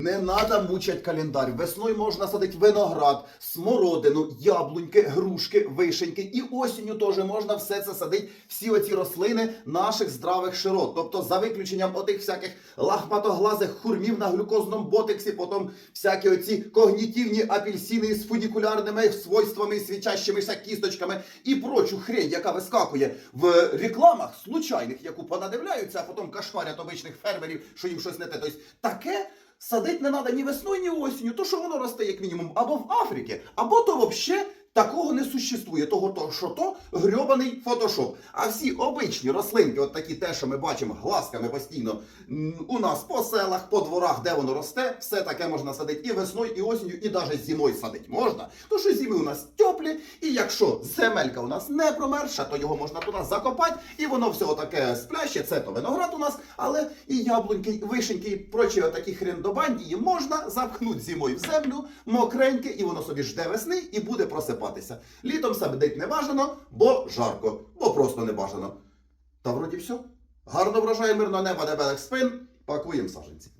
Не надо мучать календарь. Весною можна садити виноград, смородину, яблуньки, грушки, вишеньки. І осінню теж можна все це садити, всі оці рослини наших здравих широт. Тобто, за виключенням отих всяких лахматоглазих хурмів на глюкозному ботексі, потім всякі оці когнітивні апельсини з фунікулярними свойствами, свічащимися кісточками і прочу хрень, яка вискакує в рекламах случайних, яку понадивляються, а потім кошмарять обичних фермерів, що їм щось не те. Тобто таке. Садить не треба ні весною, ні осінню, то що воно росте як мінімум або в Африці, або то взагалі такого не существує. Того, то, що то грьобаний фотошоп. А всі обичні рослинки, от такі те, що ми бачимо глазками постійно у нас по селах, по дворах, де воно росте, все таке можна садити і весною, і осінню, і навіть зимою садити можна. То що зими у нас теплі, і якщо земелька у нас не промерша, то його можна туди закопати, і воно все таке спляще. Це то виноград у нас, але і яблуньки, і вишеньки, і прочі отакі хрендобандії можна запхнути зимою в землю, мокреньке, і воно собі жде весни і буде просипатися. Літом садити не бажано, бо жарко, бо просто не бажано. Та вроді все. Гарно врожає мирного неба, дебелих спин, пакуємо саженці.